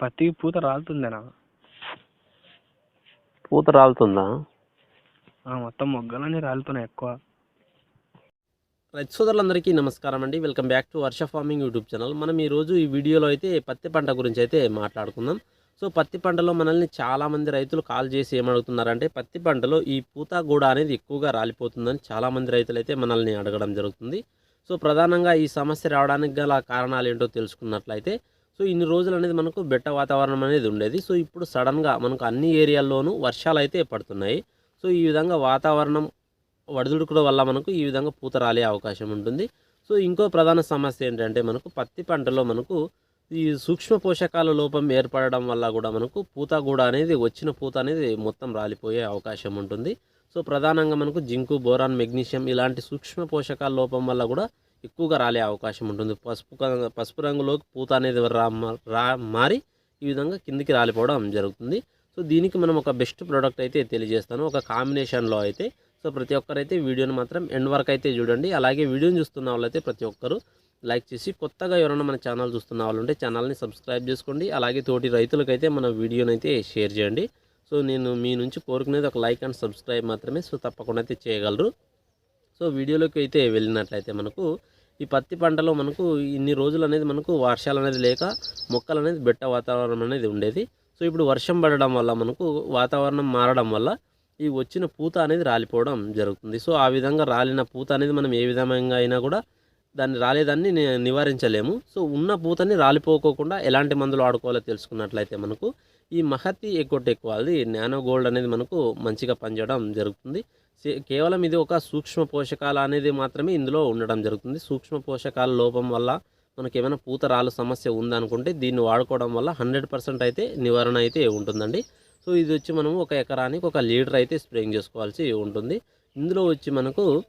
పత్తికి పూత రాలుతుందేనా? పూత రాలుతుందా? మొత్తం మొగ్గలన్నీ రాలుతున్నాయి ఎక్కువ. రైతు సోదరులందరికీ నమస్కారం అండి. Welcome back to Varsha farming YouTube channel. మనం ఈరోజు ఈ వీడియోలో అయితే పత్తి పంట గురించి అయితే మాట్లాడుకుందాం. సో పత్తి పంటలో మనల్ని చాలామంది రైతులు కాల్ చేసి ఏమడుగుతున్నారంటే పత్తి పంటలో ఈ పూత గూడ అనేది ఎక్కువగా రాలిపోతుందని చాలామంది రైతులు అయితే మనల్ని అడగడం జరుగుతుంది. సో ప్రధానంగా ఈ సమస్య రావడానికి గల కారణాలు ఏంటో తెలుసుకున్నట్లయితే సో ఇన్ని రోజులు అనేది మనకు బెట్ట వాతావరణం అనేది ఉండేది. సో ఇప్పుడు సడన్గా మనకు అన్ని ఏరియాల్లోనూ వర్షాలు అయితే పడుతున్నాయి. సో ఈ విధంగా వాతావరణం వడదుడుకుల వల్ల మనకు ఈ విధంగా పూత రాలే అవకాశం ఉంటుంది. సో ఇంకో ప్రధాన సమస్య ఏంటంటే మనకు పత్తి పంటలో మనకు ఈ సూక్ష్మ పోషకాల లోపం ఏర్పడడం వల్ల కూడా మనకు పూత కూడా అనేది వచ్చిన పూత అనేది మొత్తం రాలిపోయే అవకాశం ఉంటుంది. సో ప్రధానంగా మనకు జింకు బోరాన్ మెగ్నీషియం ఇలాంటి సూక్ష్మ పోషకాల లోపం వల్ల కూడా ఎక్కువగా రాలే అవకాశం ఉంటుంది. పసుపు పసుపు రంగులోకి పూత అనేది రా రా మారి ఈ విధంగా కిందికి రాలిపోవడం జరుగుతుంది. సో దీనికి మనం ఒక బెస్ట్ ప్రోడక్ట్ అయితే తెలియజేస్తాను. ఒక కాంబినేషన్లో అయితే సో ప్రతి ఒక్కరైతే వీడియోని మాత్రం ఎండ్ వరకు అయితే చూడండి. అలాగే వీడియోని చూస్తున్న వాళ్ళైతే ప్రతి ఒక్కరు లైక్ చేసి కొత్తగా ఎవరైనా మన ఛానల్ చూస్తున్న వాళ్ళు ఉంటే ఛానల్ని సబ్స్క్రైబ్ చేసుకోండి. అలాగే తోటి రైతులకైతే మన వీడియోని అయితే షేర్ చేయండి. సో నేను మీ నుంచి కోరుకునేది ఒక లైక్ అండ్ సబ్స్క్రైబ్ మాత్రమే. సో తప్పకుండా అయితే చేయగలరు. సో వీడియోలోకి అయితే వెళ్ళినట్లయితే మనకు ఈ పత్తి పంటలో మనకు ఇన్ని రోజులు అనేది మనకు వర్షాలు అనేది లేక మొక్కలు అనేది బెట్ట వాతావరణం అనేది ఉండేది. సో ఇప్పుడు వర్షం పడడం వల్ల మనకు వాతావరణం మారడం వల్ల ఈ వచ్చిన పూత అనేది రాలిపోవడం జరుగుతుంది. సో ఆ విధంగా రాలిన పూత అనేది మనం ఏ విధంగా అయినా కూడా దాన్ని రాలేదాన్ని నివారించలేము. సో ఉన్న పూతని రాలిపోకోకుండా ఎలాంటి మందులు ఆడుకోవాలో తెలుసుకున్నట్లయితే మనకు ఈ మహతి ఎకోటెక్ వాళ్ళది నానో గోల్డ్ అనేది మనకు మంచిగా పనిచేయడం జరుగుతుంది. సే- కేవలం ఇది ఒక సూక్ష్మ పోషకాలు అనేది మాత్రమే ఇందులో ఉండడం జరుగుతుంది. సూక్ష్మ పోషకాల లోపం వల్ల మనకి ఏమైనా పూతరాలు సమస్య ఉందనుకుంటే దీన్ని వాడుకోవడం వల్ల హండ్రెడ్ పర్సెంట్ అయితే నివారణ అయితే ఉంటుందండి. సో ఇది వచ్చి మనము ఒక ఎకరానికి ఒక లీటర్ అయితే స్ప్రేయింగ్ చేసుకోవాల్సి ఉంటుంది. ఇందులో వచ్చి మనకు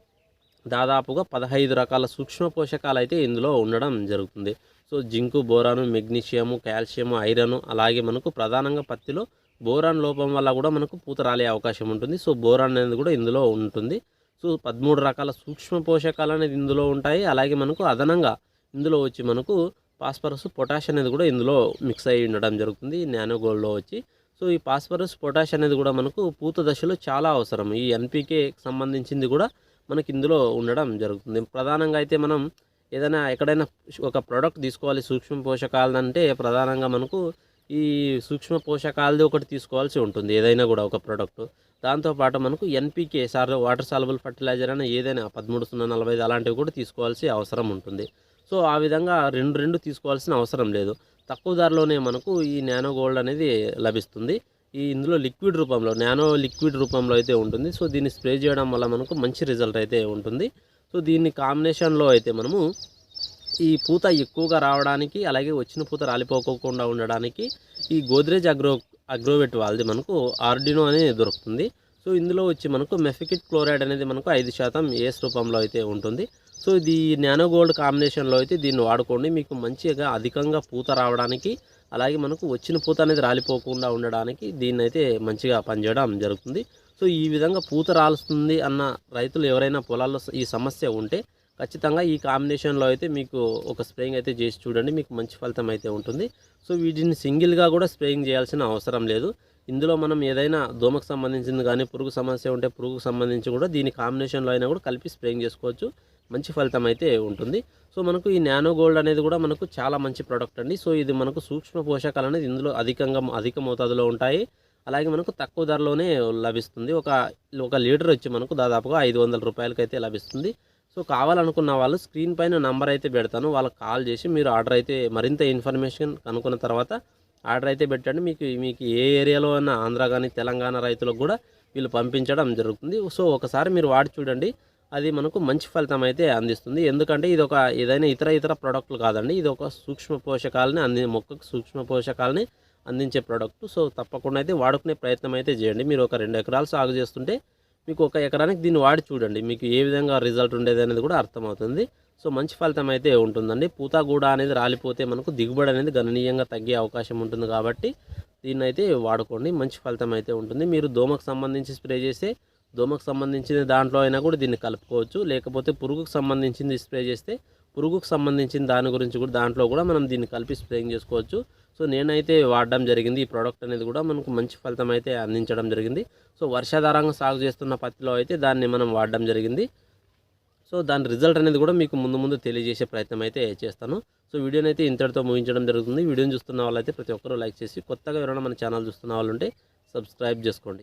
దాదాపుగా పదహైదు రకాల సూక్ష్మ పోషకాలు అయితే ఇందులో ఉండడం జరుగుతుంది. So zinc boron magnesium calcium iron అలాగే మనకు ప్రధానంగా పత్తిలో బోరాన్ లోపం వల్ల కూడా మనకు పూత రాలే అవకాశం ఉంటుంది. సో బోరాన్ అనేది కూడా ఇందులో ఉంటుంది. సో పదమూడు రకాల సూక్ష్మ పోషకాలు అనేది ఇందులో ఉంటాయి. అలాగే మనకు అదనంగా ఇందులో వచ్చి మనకు పాస్పరస్ పొటాష్ అనేది కూడా ఇందులో మిక్స్ అయి ఉండడం జరుగుతుంది. నానోగోల్డ్లో వచ్చి. సో ఈ పాస్పరస్ పొటాష్ అనేది కూడా మనకు పూత దశలో చాలా అవసరం. ఈ ఎన్పికే సంబంధించింది కూడా మనకి ఇందులో ఉండడం జరుగుతుంది. ప్రధానంగా అయితే మనం ఏదైనా ఎక్కడైనా ఒక ప్రోడక్ట్ తీసుకోవాలి సూక్ష్మ పోషకాలు అంటే ప్రధానంగా మనకు ఈ సూక్ష్మ పోషకాలది ఒకటి తీసుకోవాల్సి ఉంటుంది ఏదైనా కూడా ఒక ప్రోడక్ట్ దాంతోపాటు మనకు NPK sir water soluble fertiliser అయినా ఏదైనా పదమూడు సున్నా నలభై ఐదు అలాంటివి కూడా తీసుకోవాల్సి అవసరం ఉంటుంది. సో ఆ విధంగా రెండు రెండు తీసుకోవాల్సిన అవసరం లేదు. తక్కువ ధరలోనే మనకు ఈ నానో గోల్డ్ అనేది లభిస్తుంది. ఈ ఇందులో లిక్విడ్ రూపంలో నానో లిక్విడ్ రూపంలో అయితే ఉంటుంది. సో దీన్ని స్ప్రే చేయడం వల్ల మనకు మంచి రిజల్ట్ అయితే ఉంటుంది. సో దీన్ని కాంబినేషన్లో అయితే మనము ఈ పూత ఎక్కువగా రావడానికి అలాగే వచ్చిన పూత రాలిపోకోకుండా ఉండడానికి ఈ గోద్రేజ్ అగ్రో అగ్రోవెట్ వాళ్ళది మనకు ఆర్డినో అనేది దొరుకుతుంది. సో ఇందులో వచ్చి మనకు మెఫికిట్ క్లోరైడ్ అనేది మనకు ఐదు శాతం ఏస్ రూపంలో అయితే ఉంటుంది. సో ఇది నానో గోల్డ్ కాంబినేషన్లో అయితే దీన్ని వాడుకోండి. మీకు మంచిగా అధికంగా పూత రావడానికి అలాగే మనకు వచ్చిన పూత అనేది రాలిపోకుండా ఉండడానికి దీన్ని అయితే మంచిగా పనిచేయడం జరుగుతుంది. సో ఈ విధంగా పూత రాలుస్తుంది అన్న రైతులు ఎవరైనా పొలాల్లో ఈ సమస్య ఉంటే ఖచ్చితంగా ఈ కాంబినేషన్లో అయితే మీకు ఒక స్ప్రేయింగ్ అయితే చేసి చూడండి మీకు మంచి ఫలితం అయితే ఉంటుంది. సో వీటిని సింగిల్గా కూడా స్ప్రేయింగ్ చేయాల్సిన అవసరం లేదు. ఇందులో మనం ఏదైనా దోమకు సంబంధించింది కానీ పురుగు సమస్య ఉంటే పురుగుకు సంబంధించి కూడా దీని కాంబినేషన్లో అయినా కూడా కలిపి స్ప్రేయింగ్ చేసుకోవచ్చు. మంచి ఫలితం అయితే ఉంటుంది. సో మనకు ఈ నానో గోల్డ్ అనేది కూడా మనకు చాలా మంచి ప్రోడక్ట్ అండి. సో ఇది మనకు సూక్ష్మ పోషకాలు అనేది ఇందులో అధికంగా అధిక మోతాదులో ఉంటాయి. అలాగే మనకు తక్కువ ధరలోనే లభిస్తుంది. ఒక ఒక లీటర్ వచ్చి మనకు దాదాపుగా ఐదు వందల రూపాయలకైతే లభిస్తుంది. సో కావాలనుకున్న వాళ్ళు స్క్రీన్ పైన నంబర్ అయితే పెడతాను. వాళ్ళకి కాల్ చేసి మీరు ఆర్డర్ అయితే మరింత ఇన్ఫర్మేషన్ కనుక్కున్న తర్వాత ఆర్డర్ అయితే పెట్టండి. మీకు మీకు ఏ ఏరియాలో ఉన్న ఆంధ్ర కానీ తెలంగాణ రైతులకు కూడా వీళ్ళు పంపించడం జరుగుతుంది. సో ఒకసారి మీరు వాడి చూడండి. అది మనకు మంచి ఫలితం అయితే అందిస్తుంది. ఎందుకంటే ఇది ఒక ఏదైనా ఇతర ఇతర ప్రోడక్ట్లు కాదండి. ఇది ఒక సూక్ష్మ పోషకాలని అంది మొక్కకు సూక్ష్మ పోషకాలని అందించే ప్రోడక్ట్ సో తప్పకుండా అయితే వాడుకునే ప్రయత్నం అయితే చేయండి. మీరు ఒక రెండు ఎకరాలు సాగు చేస్తుంటే మీకు ఒక ఎకరానికి దీన్ని వాడి చూడండి. మీకు ఏ విధంగా రిజల్ట్ ఉండేది అనేది కూడా అర్థమవుతుంది. సో మంచి ఫలితం అయితే ఉంటుందండి. పూత గూడ అనేది రాలిపోతే మనకు దిగుబడి అనేది గణనీయంగా తగ్గే అవకాశం ఉంటుంది కాబట్టి దీన్ని అయితే వాడుకోండి. మంచి ఫలితం అయితే ఉంటుంది. మీరు దోమకు సంబంధించి స్ప్రే చేస్తే దోమకు సంబంధించిన దాంట్లో అయినా కూడా దీన్ని కలుపుకోవచ్చు. లేకపోతే పురుగుకు సంబంధించింది స్ప్రే చేస్తే పురుగుకు సంబంధించిన దాని గురించి కూడా దాంట్లో కూడా మనం దీన్ని కలిపి స్ప్రేయింగ్ చేసుకోవచ్చు. సో నేనైతే వాడడం జరిగింది. ఈ ప్రోడక్ట్ అనేది కూడా మనకు మంచి ఫలితం అయితే అందించడం జరిగింది. సో వర్షాధారంగా సాగు చేస్తున్న పత్తిలో అయితే దాన్ని మనం వాడడం జరిగింది. సో దాని రిజల్ట్ అనేది కూడా మీకు ముందు ముందు తెలియజేసే ప్రయత్నం అయితే చేస్తాను. సో వీడియోని అయితే ఇంతటితో ముగించడం జరుగుతుంది. వీడియోని చూస్తున్న వాళ్ళైతే ప్రతి ఒక్కరూ లైక్ చేసి కొత్తగా ఎవరైనా మన ఛానల్ చూస్తున్న వాళ్ళు ఉంటే సబ్స్క్రైబ్ చేసుకోండి.